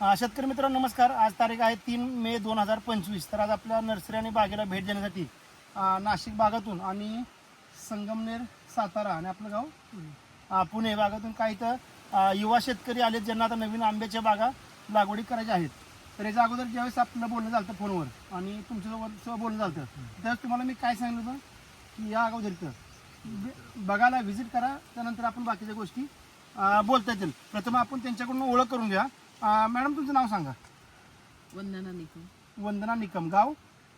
अ, शेतकरी मित्रांनो नमस्कार. आज तारीख आहे तीन मे दोन हजार पंचवीस. तर आज आपल्या नर्सरी आणि बागेला भेट देण्यासाठी अ, नाशिक भागातून आणि संगमनेर सातारा आणि आपलं गाव अ, पुणे भागातून काही तर अ, युवा शेतकरी आलेत ज्यांना आता नवीन आंब्याच्या बागा लागवडी करायच्या आहेत. तर याच्या अगोदर ज्यावेळेस आपलं बोलणं झालं फोनवर आणि तुमच्यासोबत सोबत बोलणं झालं त्यावेळेस तुम्हाला मी काय सांगितलं होतं? की या अगोदर तर बघायला व्हिजिट करा त्यानंतर आपण बाकीच्या गोष्टी अ, बोलता येतील. प्रथम आपण त्यांच्याकडून ओळख करून घ्या. अ, मॅडम तुमचं नाव सांगा. वंदना निकम. वंदना निकम गाव?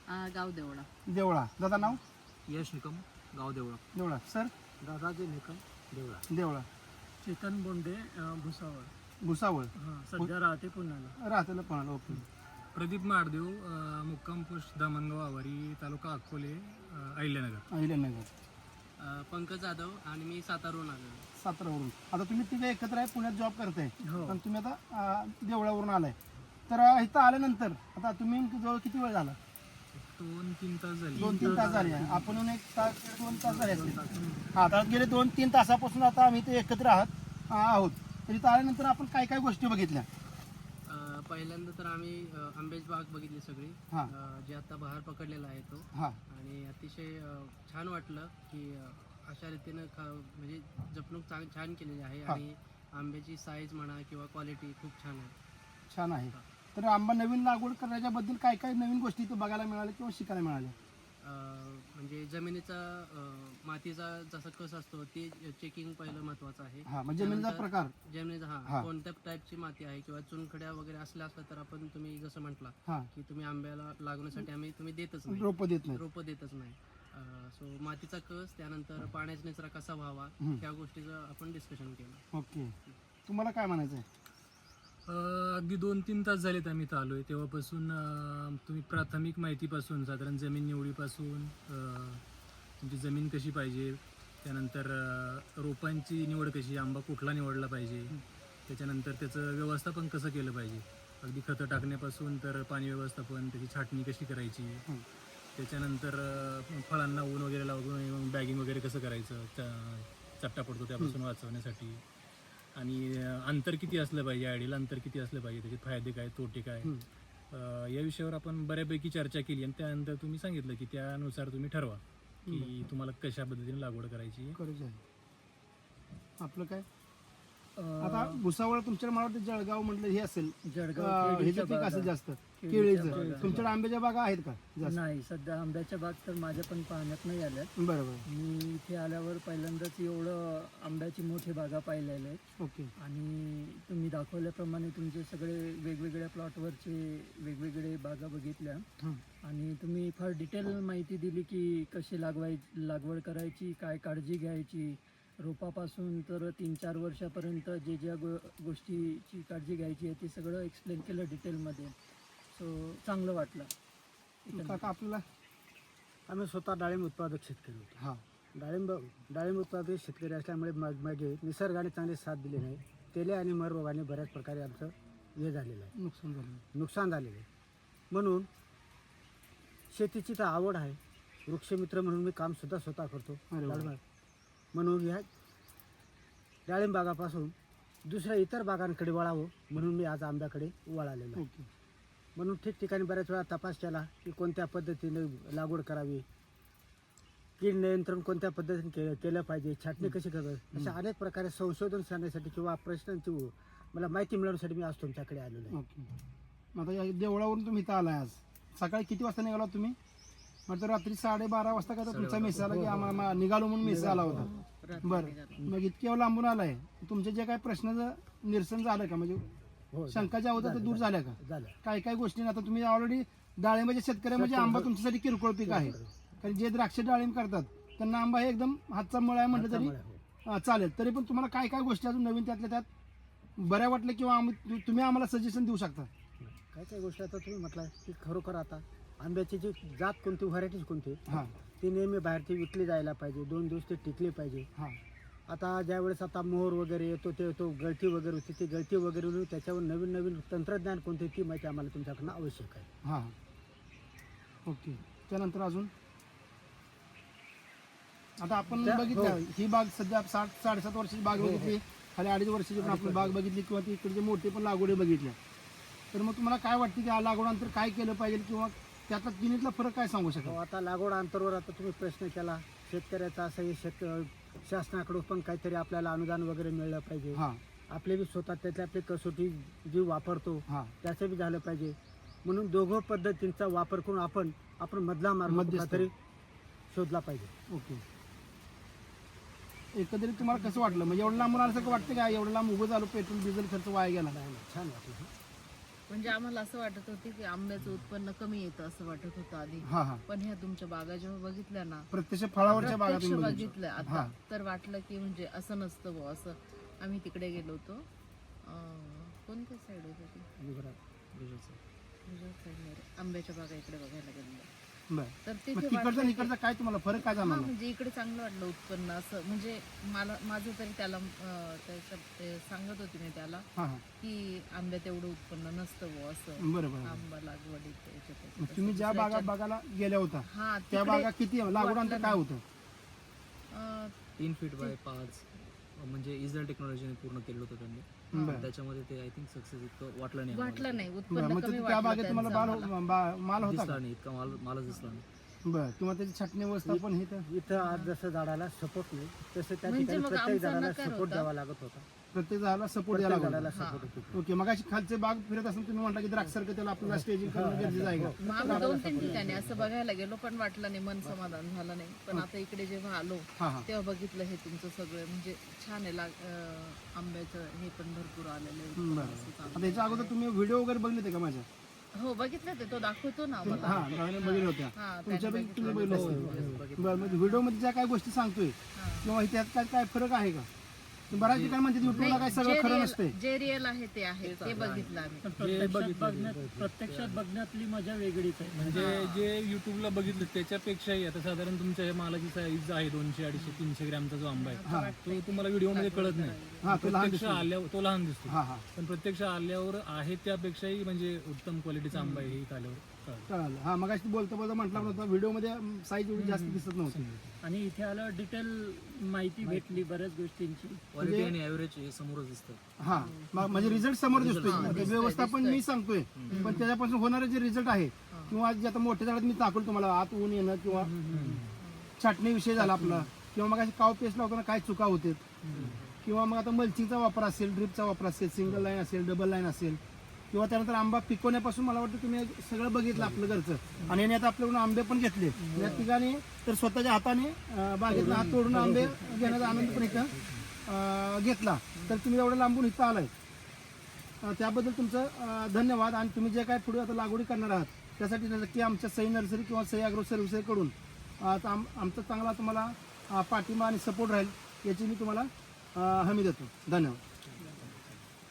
आ, गाव देवळा. देवळा. दादा नाव? यश निकम गाव देवळा. देवळा. सर? दादाजी निकम देवळा. देवळा. चेतन बोंडे भुसावळ. भुसावळ. सध्या राहते पुण्याला. राहतेला पण ओके. प्रदीप मारदेव अं, मुक्काम पोस्ट दामणगाव आवारी तालुका अकोले अं, अहिल्यानगर. अहिल्यानगर. पंकज जाधव आणि मी सातारहून आलो सातारावरून आता तुम्ही तिघे एकत्र आहे पुण्यात जॉब करताय. हो. पण तुम्ही आता अ, देवळावरून आलाय. तर अ, इथं आल्यानंतर आता तुम्ही जवळ किती वेळ झाला? दोन तीन तास झाले. दोन तीन तास झाले. आपण येऊन एक तास दोन तास झाले असतील. हा आता गेले दोन तीन तासापासून आता आम्ही इथे एकत्र आहात आहोत. तर इथं आल्यानंतर आपण काय काय गोष्टी बघितल्या? पहिल्यांदा तर आम्ही अ, आंबेज बाग बघितली सगळी. हा. अ, जे आता बहार पकडलेला आहे तो. हा. आणि अतिशय अ, छान वाटलं की अ, अशा रीतीनं खा म्हणजे जपणूक चांग छान केलेली आहे हा. आणि आंब्याची साईज म्हणा किंवा क्वालिटी खूप छान आहे. छान आहे. तर आंबा नवीन लागवड करण्याच्या बद्दल काय काय नवीन गोष्टी इथं बघायला मिळाल्या किंवा शिकायला मिळाल्या? अ, म्हणजे जमिनीचा अ, मातीचा जसा कस असतो ते चेकिंग पहिलं महत्वाचं आहे. हा म्हणजे जमिनीचा त्यानंतर- प्रकार. जमिनीचा हा. हा. कोणत्या टाईपची माती आहे किंवा चुनखड्या वगैरे असल्या असल्या तर आपण तुम्ही जसं म्हटला हा. की तुम्ही आंब्याला लागण्यासाठी आम्ही तुम्ही देतच नाही. रोपं देत नाही. रोपं देतच नाही. सो मातीचा कस त्यानंतर पाण्याचा निचरा कसा व्हावा हम्म. त्या गोष्टीचं आपण डिस्कशन केलं. ओके. तुम्हाला काय म्हणायचं आहे अं, अगदी दोन तीन तास झालेत आम्ही इथं आलोय. तेव्हापासून अं, तुम्ही प्राथमिक माहितीपासून साधारण जमीन निवडीपासून अं, तुमची जमीन कशी पाहिजे त्यानंतर अं, रोपांची निवड कशी आंबा कुठला निवडला पाहिजे त्याच्यानंतर त्याचं व्यवस्थापन कसं केलं पाहिजे? अगदी खतं टाकण्यापासून तर पाणी व्यवस्थापन त्याची छाटणी कशी करायची. त्याच्यानंतर फळांना ऊन वगैरे लावून बॅगिंग वगैरे कसं करायचं? च- चट्टा पडतो त्यापासून वाचवण्यासाठी. आणि अंतर किती असलं पाहिजे? आयडियल अंतर किती असलं पाहिजे? त्याचे फायदे काय? तोटे काय? हं. या विषयावर आपण बऱ्यापैकी चर्चा केली आणि त्यानंतर तुम्ही सांगितलं की त्यानुसार तुम्ही ठरवा की तुम्हाला कशा पद्धतीने लागवड करायची आहे. करायचं आहे. आपलं काय? आता भुसावळ तुमच्याकडे मला वाटतं जळगाव म्हटलं हे असेल. जळगाव हे जास्त. केळीचं. तुमच्याकडे आंब्याच्या बागा आहेत का? जास्त? नाही सध्या आंब्याच्या बाग तर माझ्या पण पाहण्यात नाही आल्या. बरोबर. मी इथे आल्यावर पहिल्यांदाच एवढं आंब्याची मोठी बागा पाहिलेल्या आहेत ओके. आणि तुम्ही दाखवल्याप्रमाणे तुमचे सगळे वेगवेगळ्या प्लॉटवरचे वेगवेगळे बागा बघितल्या. हं. आणि तुम्ही फार डिटेल माहिती दिली की कशी लागवाय लागवड करायची काय काळजी घ्यायची. रोपापासून तर तीन चार वर्षापर्यंत जे ज्या गो गोष्टीची काळजी घ्यायची आहे ते सगळं एक्सप्लेन केलं डिटेलमध्ये चांगलं वाटलं. काका आपल्याला आम्ही स्वतः डाळिंब उत्पादक शेतकरी होतो. हा. डाळिंब डाळिंब उत्पादक शेतकरी असल्यामुळे मग मागे निसर्गाने चांगली साथ दिली नाही. तेले आणि मर रोगाने बऱ्याच प्रकारे आमचं हे झालेलं आहे. नुकसान झालं नुकसान झालेलं आहे. म्हणून शेतीची तर आवड आहे. वृक्षमित्र म्हणून मी कामसुद्धा स्वतः करतो. म्हणून ह्या डाळिंब बागापासून दुसऱ्या इतर बागांकडे वळावं म्हणून मी आज आंब्याकडे वळालेलो म्हणून ठिकठिकाणी बऱ्याच वेळा तपास केला की कोणत्या पद्धतीने लागवड करावी कीड नियंत्रण कोणत्या पद्धतीने के केलं पाहिजे छाटणी कशी करावी अशा अनेक प्रकारे संशोधन करण्यासाठी किंवा प्रश्नांची मला माहिती मिळवण्यासाठी मी आज तुमच्याकडे आलेलो आहे. ओके. आता या देवळावरून तुम्ही इथं आलाय आज. सकाळी किती वाजता निघाला तुम्ही? म्हटलं रात्री साडेबारा वाजता काय तर तुमचा मेसेज आला की आम्हाला निघालो म्हणून मेसेज आला होता. बरं. मग इतक्या लांबून आलाय. तुमचे जे काही प्रश्नाचं निरसन झालं का? म्हणजे हो शंका ज्या होत्या त्या दूर झाल्या का? झालं. काय काय गोष्टी आता तुम्ही ऑलरेडी डाळिंबाच्या शेतकऱ्या म्हणजे आंबा तुमच्यासाठी किरकोळ पीक आहे. कारण जे द्राक्ष डाळिंब करतात त्यांना आंबा हे एकदम हातचा मळ आहे म्हटलं तरी हो. चालेल. तरी पण तुम्हाला काय काय गोष्टी अजून नवीन त्यातल्या त्यात बऱ्या वाटल्या किंवा आम्ही तु- तुम्ही आम्हाला सजेशन देऊ शकता? काय काय गोष्टी आता तुम्ही म्हटलं की खरोखर आता आंब्याची जी जात कोणती व्हरायटीज कोणती हां. ती नेहमी बाहेरची विकली जायला पाहिजे दोन दिवस ते टिकली पाहिजे. हां. आता ज्यावेळेस आता मोहर वगैरे येतो ते तो गळती वगैरे होती ती गळती वगैरे होऊन त्याच्यावर नवीन नवीन तंत्रज्ञान कोणते ती माहिती आम्हाला तुमच्याकडनं आवश्यक आहे. हां. ओके. त्यानंतर अजून? आता आपण त्या- बघितलं हो. ही बाग सध्या साठ साडेसात वर्षाची बाग बघितली. खाली अडीच वर्षाची पण आपण बाग बघितली किंवा ती इकडचे मोठे पण लागवडी बघितल्या. तर मग तुम्हाला काय वाटतं की हा लागवडानंतर काय केलं पाहिजे किंवा त्यातला तिन्हीतला फरक काय सांगू तो शकाल आता लागवड अंतरवर आता तुम्ही प्रश्न केला. शेतकऱ्याचा असं हे शेत शासनाकडून पण काहीतरी आपल्याला अनुदान वगैरे मिळलं पाहिजे. हां. आपले बी स्वतः त्यातले आपली कसोटी जी वापरतो. हां. त्याचं बी झालं पाहिजे. म्हणून दोघं पद्धतींचा वापर करून आपण आपण मधला मार्ग मध्यस्थ. कुठला तरी शोधला पाहिजे. ओके. एकंदरीत तुम्हाला कसं वाटलं? म्हणजे एवढं लांबून आल्यासारखं वाटतं का? एवढं लांब उभं झालं पेट्रोल डिझेल खर्च वाया गेला? छान वाटलं. म्हणजे आम्हाला असं वाटत होते की आंब्याचं उत्पन्न कमी येतं असं वाटत होतं आधी. हां हां. पण ह्या तुमच्या बागा जेव्हा बघितल्या ना प्रत्यक्ष फळावरच्या बागा प्रत्यक्ष तुम्ही बघितल्या. बघितलं हा. आता तर वाटलं की म्हणजे असं नसतं बुवा असं आम्ही तिकडे गेलो होतो. अं, कोणत्या साईड होती ती? गुजरात. आंब्याच्या बागा इकडे बघायला गेलो बरं. तर मग तिकडचा वाटलं की- इकडचा काय तुम्हाला फरक काय हा जाणवला म्हणजे इकडे चांगलं वाटलं उत्पन्न असं. म्हणजे मला माझं तरी त्याला अं, ते सांगत होती मी त्याला हां हां. की आंब्यात एवढं उत्पन्न नसतं बुवा असं. बरं बरं आंबा लागवडीत याच्यात मग तुम्ही असं ज्या बागा दुसऱ्याच्या- बघायला गेल्या होता हा त्या तिकडे, बागा किती लागवडानंतर काय होतं? अं, तीन फीट बाय पाच. म्हणजे इजल टेक्नॉलॉजीने पूर्ण केलं होतं त्यांनी. त्याच्यामध्ये ते आय थिंक सक्सेस इतकं वाटलं नाही वाटलं नाही उत्पन्न कमी वाटलं त्यांचं. आम्हाला. बा- माल होता दिसला नाही इतका माल मालच दिसला नाही. बरं. किंवा त्याची छाटणी व्यवस्थापन हे तर इथं आज जसं झाडाला सपोर्ट नाही तसं त्या म्हणजे ठिकाणी मग प्रत्येक आमचा झाडाला नकार सपोर्ट होता. द्यावा लागत होता. प्रत्येक झाडाला सपोर्ट प्रत्येक द्यायला झाडाला लागला सपोर्ट होतो. ओके मग अशी खालचे बाग फिरत असेल तुम्ही म्हटलं की द्राक्षासारखं त्याला आपल्याला स्टेजिंग करणं गरजेचं आहे का? मग आम्ही दोन तीन ठिकाणी असं बघायला गेलो पण वाटलं नाही मन समाधान झालं नाही. पण आता इकडे जेव्हा आलो हां हां. तेव्हा बघितलं हे तुमचं सगळं. म्हणजे छान आहे लाग- अं, आंब्याचं हे पण भरपूर आलेलं आहे. बरं. असं. आता याच्या अगोदर तुम्ही व्हिडिओ वगैरे बघले होते का माझ्या? हो बघितलं ते तो दाखवतो ना हां गावाने बघितल्या होत्या हा तुमच्यापैकी त्याने तुम्ही बघितलं. बघितलं असेल. बरं म्हणजे व्हिडिओमध्ये ज्या काय गोष्टी सांगतोय. किंवा त्यात काय काय फरक आहे का बऱ्याच ठिकाणी म्हणते युट्यूबला काय सगळं खरं नसते जे रिअल आहे ते आहे ते बघितलं आम्ही. प्रत्यक्षात बघण्यात प्रत्यक्षात बघण्यातली मजा वेगळीच आहे. म्हणजे जे युट्यूबला बघितलं त्याच्यापेक्षाही आता साधारण तुमच्या या मालाची साईज आहे दोनशे अडीचशे तीनशे ग्रॅमचा जो आंबा आहे. तो तुम्हाला व्हिडिओमध्ये कळत नाही. हा तो लहान प्रत्यक्ष दिसतो. आल्यावर तो लहान दिसतो. हा हा. पण प्रत्यक्ष आल्यावर आहे त्यापेक्षाही म्हणजे उत्तम क्वालिटीचा आंबा आहे हे आल्यावर. कळलं. कळालं हा मग बोलता बोलता म्हटलं होतं व्हिडिओमध्ये साईज एवढी जास्त दिसत नव्हती. आणि इथे आलं डिटेल माहिती भेटली बऱ्याच गोष्टींची. क्वालिटी आणि हे समोरच दिसतं हा म- म्हणजे रिझल्ट समोर दिसतोय. हा, व्यवस्थापन. मी सांगतोय पण त्याच्यापासून होणारे जे रिझल्ट आहे किंवा जे आता मोठ्या झाडात मी दाखवलं तुम्हाला आत ऊन येणं किंवा छाटणी विषय झाला आपला किंवा मग काव पेस्ट लावताना काय चुका होते किंवा मग आता मल्चिंगचा वापर असेल ड्रिपचा वापर असेल सिंगल लाईन असेल डबल लाईन असेल किंवा त्यानंतर आंबा पिकवण्यापासून मला वाटतं तुम्ही सगळं बघितलं आपलं घरचं. आणि याने आता आपल्याकडून आंबे पण घेतले. या ठिकाणी तर स्वतःच्या हाताने बागेतला हात तोडून आंबे घेण्याचा आनंद पण इथं घेतला. तर तुम्ही एवढं लांबून इथं आलाय. त्याबद्दल तुमचं धन्यवाद. आणि तुम्ही जे काय पुढे आता लागवडी करणार आहात त्यासाठी नक्की आमच्या सई नर्सरी किंवा सई अॅग्रो सर्व्हिसेसकडून आता आम आमचा चांगला तुम्हाला पाठिंबा आणि सपोर्ट राहील याची मी तुम्हाला हमी देतो. धन्यवाद.